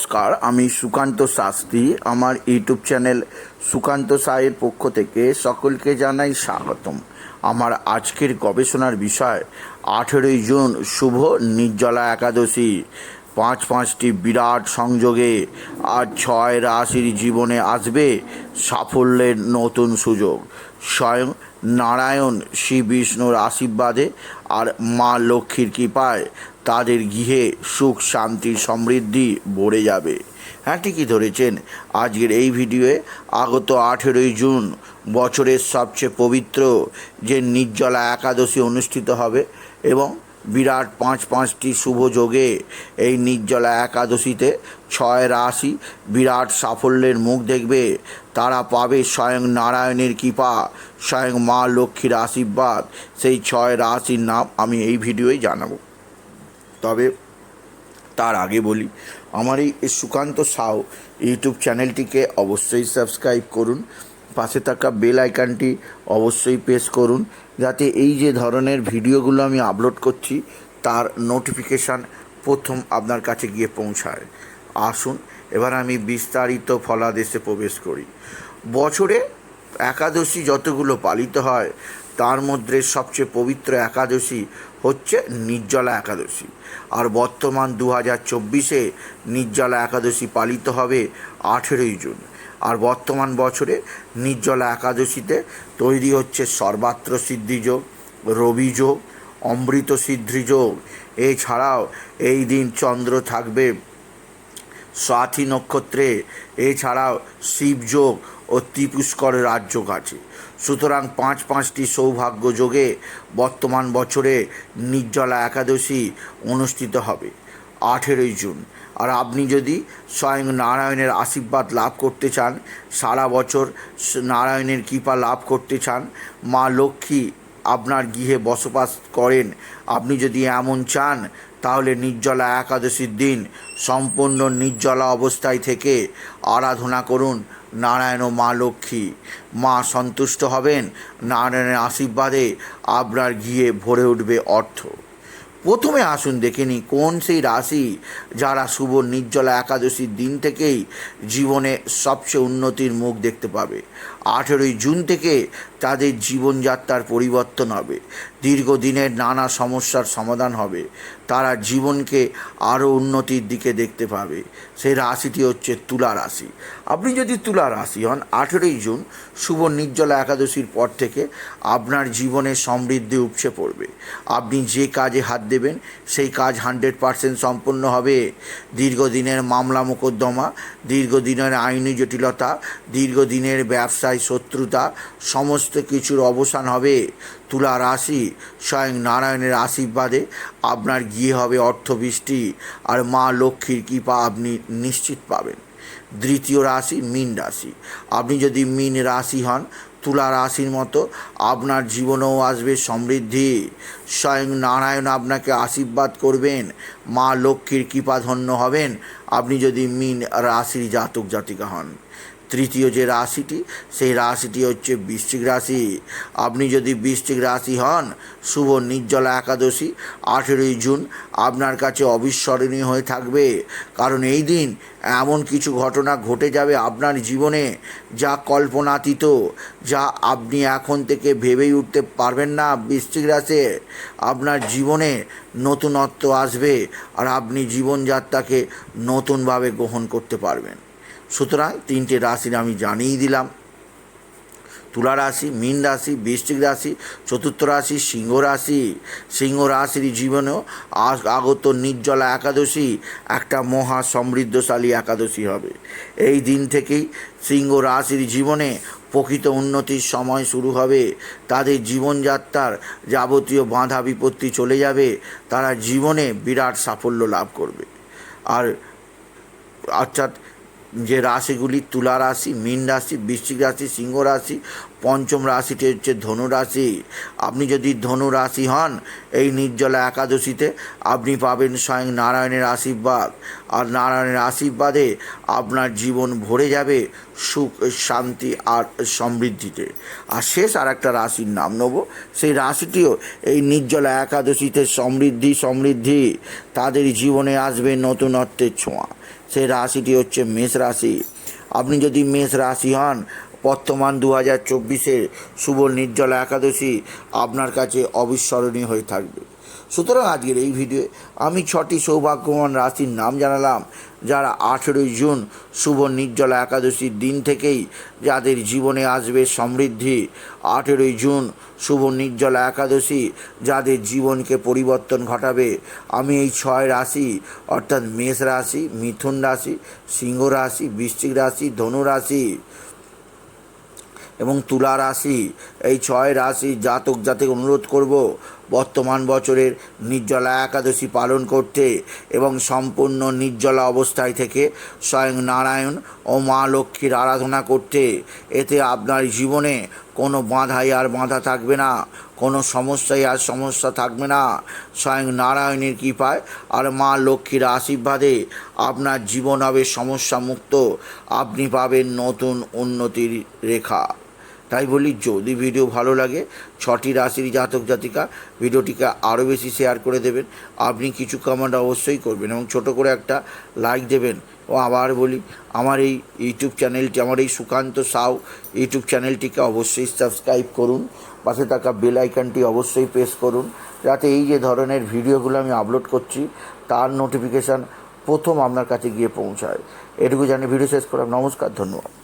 নমস্কার, আমি সুকান্ত শাস্ত্রী। আমার ইউটিউব চ্যানেল সুকান্ত সায়ের পক্ষ থেকে সকলকে জানাই স্বাগতম। আমার আজকের গবেষণার বিষয়, আঠেরোই জুন শুভ নির্জলা একাদশী। পাঁচ পাঁচটি বিরাট সংযোগে আর ছয় রাশির জীবনে আসবে সাফল্যের নতুন সুযোগ। স্বয়ং নারায়ণ শ্রী বিষ্ণুর আশীর্বাদে আর মা লক্ষ্মীর কৃপায় তাদের গৃহে সুখ, শান্তি, সমৃদ্ধি ভরে যাবে। হ্যাঁ ঠিকই ধরেছেন। আজকের এই ভিডিওয়ে আগত আঠেরোই জুন বছরের সবচেয়ে পবিত্র যে নির্জলা একাদশী অনুষ্ঠিত হবে এবং বিরাট পাঁচ পাঁচটি শুভ যোগে এই নির্জলা একাদশীতে ছয় রাশি বিরাট সাফল্যের মুখ দেখবে। তারা পাবে স্বয়ং নারায়ণের কৃপা, স্বয়ং মা লক্ষ্মীর আশীর্বাদ। সেই ছয় রাশির নাম আমি এই ভিডিওয় জানাব। তবে তার আগে বলি, আমার এই সুকান্ত সাউ ইউটিউব চ্যানেলটিকে অবশ্যই সাবস্ক্রাইব করুন। পাশে থাকা বেল আইকনটি অবশ্যই প্রেস করুন, যাতে এই যে ধরনের ভিডিওগুলো আমি আপলোড করছি, তার নোটিফিকেশান প্রথম আপনার কাছে গিয়ে পৌঁছায়। আসুন, এবার আমি বিস্তারিত ফলাদেশে প্রবেশ করি। বছরে একাদশী যতগুলো পালিত হয়, তার মধ্যে সবচেয়ে পবিত্র একাদশী হচ্ছে নির্জলা একাদশী। আর বর্তমান দু হাজার চব্বিশে নির্জলা একাদশী পালিত হবে আঠেরোই জুন। আর বর্তমান বছরে নির্জলা একাদশীতে তৈরি হচ্ছে সর্বাত্র সিদ্ধিযোগ রবিযোগ অমৃত সিদ্ধিযোগ এছাড়াও এই দিন চন্দ্র থাকবে স্বাথী নক্ষত্রে, এছাড়াও শিবযোগ ও ত্রিপুষ্কর রাজযোগ আছে সুতরাং পাঁচ পাঁচটি সৌভাগ্য যোগে বর্তমান বছরে নির্জলা একাদশী অনুষ্ঠিত হবে। আঠেরোই জুন। আর আপনি যদি স্বয়ং নারায়ণের আশীর্বাদ লাভ করতে চান, সারা বছর নারায়ণের কৃপা লাভ করতে চান, মা লক্ষ্মী আপনার গৃহে বসবাস করেন, আপনি যদি এমন চান, তাহলে নির্জলা একাদশীর দিন সম্পূর্ণ নির্জলা অবস্থায় থেকে আরাধনা করুন নারায়ণ ও মা লক্ষ্মী। মা সন্তুষ্ট হবেন, নারায়ণের আশীর্বাদে আপনার গিয়ে ভরে উঠবে অর্থ। প্রথমে আসুন দেখে নিই কোন সেই রাশি যারা শুভ নির্জলা একাদশীর দিন থেকেই জীবনে সবচেয়ে উন্নতির মুখ দেখতে পাবে। আঠেরোই জুন থেকে তাদের জীবনযাত্রার পরিবর্তন হবে। দীর্ঘদিনের নানা সমস্যার সমাধান হবে। তারা জীবনকে আরও উন্নতির দিকে দেখতে পাবে। সেই রাশিটি হচ্ছে তুলা রাশি। আপনি যদি তুলা রাশি হন, আঠেরোই জুন শুভ নির্জলা একাদশীর পর থেকে আপনার জীবনে সমৃদ্ধি উপচে পড়বে। আপনি যে কাজে হাত দেবেন, সেই কাজ হান্ড্রেড পারসেন্ট সম্পন্ন হবে। দীর্ঘদিনের মামলা মোকদ্দমা, দীর্ঘদিনের আইনি জটিলতা, দীর্ঘদিনের ব্যবসায় শত্রুতা, সমস্ত কিছুর অবসান হবে। তুলা রাশি স্বয়ং নারায়ণের আশীর্বাদে আপনার গিয়ে হবে অর্থবৃষ্টি আর মা লক্ষ্মীর কৃপা আপনি নিশ্চিত পাবেন। দ্বিতীয় রাশি মীন রাশি। আপনি যদি মীন রাশি হন, তুলা রাশির মতো আপনার জীবনেও আসবে সমৃদ্ধি। স্বয়ং নারায়ণ আপনাকে আশীর্বাদ করবেন, মা লক্ষ্মীর কৃপাধন্য হবেন। আপনি যদি মীন রাশির জাতক জাতিকা হন তৃতীয় যে রাশিটি, সেই রাশিটি হচ্ছে বৃশ্চিক রাশি। আপনি যদি বৃশ্চিক রাশি হন, শুভ নির্জলা একাদশী, আঠেরোই জুন আপনার কাছে অবিস্মরণীয় হয়ে থাকবে। কারণ এই দিন এমন কিছু ঘটনা ঘটে যাবে আপনার জীবনে যা কল্পনাতীত, যা আপনি এখন থেকে ভেবেই উঠতে পারবেন না বৃশ্চিক রাশে। আপনার জীবনে নতুনত্ব আসবে আর আপনি জীবনযাত্রাকে নতুনভাবে গ্রহণ করতে পারবেন। সুতরাং তিনটে রাশির আমি জানিয়ে দিলাম। তুলা রাশি, মীন রাশি বৃষ্টিক রাশি, চতুর্থ রাশি, সিংহ রাশি। সিংহ রাশির জীবনেও আগত নির্জলা একাদশী একটা মহা সমৃদ্ধশালী একাদশী হবে। এই দিন থেকেই সিংহ রাশির জীবনে প্রকৃত উন্নতির সময় শুরু হবে। তাদের জীবনযাত্রার যাবতীয় বাধা বিপত্তি চলে যাবে। তারা জীবনে বিরাট সাফল্য লাভ করবে। আর অর্থাৎ যে রাশিগুলি তুলা রাশি, মীন রাশি, বৃশ্চিক রাশি, সিংহ রাশি, পঞ্চম রাশিটি হচ্ছে ধনু রাশি। আপনি যদি ধনু রাশি হন, এই নির্জলা একাদশীতে আপনি পাবেন স্বয়ং নারায়ণের আশীর্বাদ। আর নারায়ণের আশীর্বাদে আপনার জীবন ভরে যাবে সুখ, শান্তি আর সমৃদ্ধিতে। আর শেষ আর একটা রাশির নাম নেব, সেই রাশিটিও এই নির্জলা একাদশীতে সমৃদ্ধি সমৃদ্ধি। তাদের জীবনে আসবে নতুনত্বের ছোঁয়া। সেই রাশিটি হচ্ছে মেষ রাশি। আপনি যদি মেষ রাশি হন, বর্তমান দু হাজার চব্বিশের শুভ নির্জলা একাদশী আপনার কাছে অবিস্মরণীয় হয়ে থাকবে। সুতরাং আজকের এই ভিডিওয়ে আমি ছটি সৌভাগ্যবান রাশির নাম জানালাম, যারা আঠেরোই জুন শুভ নির্জলা একাদশীর দিন থেকেই যাদের জীবনে আসবে সমৃদ্ধি। আঠেরোই জুন শুভ নির্জলা একাদশী, যাদের জীবনকে পরিবর্তন ঘটাবে। আমি এই ছয় রাশি, অর্থাৎ মেষ রাশি, মিথুন রাশি, সিংহ রাশি, বৃশ্চিক রাশি, ধনু রাশি এবং তুলা রাশি, এই ছয় রাশি জাতক জাতক অনুরোধ করব বর্তমান বছরের নির্জলা একাদশী পালন করতে এবং সম্পূর্ণ নির্জলা অবস্থায় থেকে স্বয়ং নারায়ণ ও মা লক্ষ্মীর আরাধনা করতে। এতে আপনার জীবনে কোনো বাঁধাই আর বাঁধা থাকবে না, কোনো সমস্যাই আর সমস্যা থাকবে না। স্বয়ং নারায়ণের কৃপায় আর মা লক্ষ্মীর আশীর্বাদে আপনার জীবন হবে সমস্যা মুক্ত আপনি পাবেন নতুন উন্নতির রেখা। তাই বলি, যদি ভিডিও ভালো লাগে, ছটি রাশির জাতক জাতিকা ভিডিওটিকে আরও বেশি শেয়ার করে দেবেন। আপনি কিছু কমেন্ট অবশ্যই করবেন এবং ছোট করে একটা লাইক দেবেন। ও আবার বলি, আমার এই ইউটিউব চ্যানেলটি আমার এই সুকান্ত সাউ ইউটিউব চ্যানেলটিকে অবশ্যই সাবস্ক্রাইব করুন। পাশে থাকা বেল আইকনটি অবশ্যই প্রেস করুন, যাতে এই যে ধরনের ভিডিওগুলো আমি আপলোড করছি, তার নোটিফিকেশান প্রথম আপনার কাছে গিয়ে পৌঁছায়। এটুকু জানি ভিডিও শেষ করলাম। নমস্কার, ধন্যবাদ।